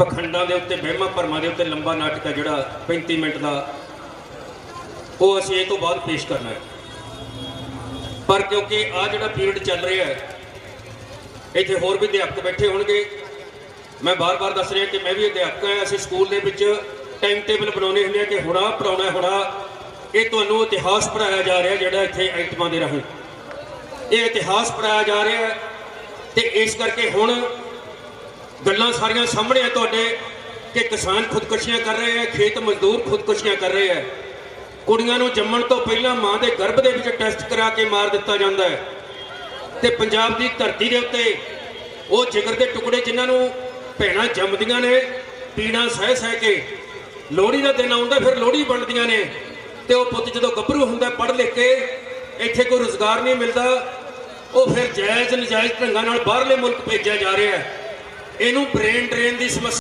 ਪਖੰਡਾਂ ਦੇ ਉੱਤੇ, ਵਹਿਮਾਂ ਭਰਮਾਂ ਦੇ ਉੱਤੇ ਲੰਬਾ ਨਾਟਕ ਹੈ ਜਿਹੜਾ 35 ਮਿੰਟ ਦਾ। ਉਹ ਅਸੀਂ ਇਹ ਤੋਂ ਬਾਅਦ ਪੇਸ਼ ਕਰਨਾ ਹੈ। ਪਰ ਕਿਉਂਕਿ ਆ ਜਿਹੜਾ ਪੀਰੀਅਡ ਚੱਲ ਰਿਹਾ ਹੈ, ਇੱਥੇ ਹੋਰ ਵੀ ਅਧਿਆਪਕ ਬੈਠੇ ਹੋਣਗੇ। ਮੈਂ ਬਾਰ-ਬਾਰ ਦੱਸ ਰਿਹਾ ਕਿ ਮੈਂ ਵੀ ਅਧਿਆਪਕ ਹਾਂ। ਅਸੀਂ ਸਕੂਲ ਦੇ ਵਿੱਚ ਟਾਈਮ ਟੇਬਲ ਬਣਾਉਣੇ ਹੁੰਦੇ ਆ ਕਿ ਹੁਣਾ ਪੜਾਉਣਾ ਹੁਣਾ ਇਹ ਤੁਹਾਨੂੰ ਇਤਿਹਾਸ ਪੜਾਇਆ ਜਾ ਰਿਹਾ ਜਿਹੜਾ ਇੱਥੇ ਐਕਟਮਾਂ ਦੇ ਰਾਹੀਂ। ਇਹ ਇਤਿਹਾਸ ਪੜਾਇਆ ਜਾ ਰਿਹਾ ਹੈ ਤੇ ਇਸ ਕਰਕੇ ਹੁਣ ਗੱਲਾਂ ਸਾਰੀਆਂ ਸਾਹਮਣੇ ਆ ਤੁਹਾਡੇ ਕਿ ਕਿਸਾਨ ਖੁਦਕੁਸ਼ੀਆਂ ਕਰ ਰਹੇ ਆ, ਖੇਤ ਮਜ਼ਦੂਰ ਖੁਦਕੁਸ਼ੀਆਂ ਕਰ ਰਹੇ ਆ। ਕੁੜੀਆਂ ਨੂੰ ਜੰਮਣ ਤੋਂ ਪਹਿਲਾਂ ਮਾਂ ਦੇ ਗਰਭ ਦੇ ਵਿੱਚ ਟੈਸਟ ਕਰਾ ਕੇ ਮਾਰ ਦਿੱਤਾ ਜਾਂਦਾ ਹੈ। ਤੇ ਪੰਜਾਬ ਦੀ ਧਰਤੀ ਦੇ ਉੱਤੇ ਉਹ ਜਿਗਰ ਦੇ ਟੁਕੜੇ ਜਿਨ੍ਹਾਂ ਨੂੰ ਭੈਣਾਂ ਜੰਮਦੀਆਂ ਨੇ ਪੀਣਾ ਸਹਿ ਸਹਿ ਕੇ ਲੋਹੜੀ ਦਾ ਦਿਨ ਆਉਂਦਾ, ਫਿਰ ਲੋਹੜੀ ਵੰਡਦੀਆਂ ਨੇ। ਤੇ ਉਹ ਪੁੱਤ ਜਦੋਂ ਗੱਭਰੂ ਹੁੰਦਾ, ਪੜ੍ਹ ਲਿਖ ਕੇ ਇੱਥੇ ਕੋਈ ਰੋਜ਼ਗਾਰ ਨਹੀਂ ਮਿਲਦਾ, ਉਹ ਫਿਰ ਜਾਇਜ਼ ਨਜਾਇਜ਼ ਢੰਗਾਂ ਨਾਲ ਬਾਹਰਲੇ ਮੁਲਕ ਭੇਜਿਆ ਜਾ ਰਿਹਾ ਹੈ। ਇਹਨੂੰ ਬ੍ਰੇਨ ਡਰੇਨ ਦੀ ਸਮੱਸਿਆ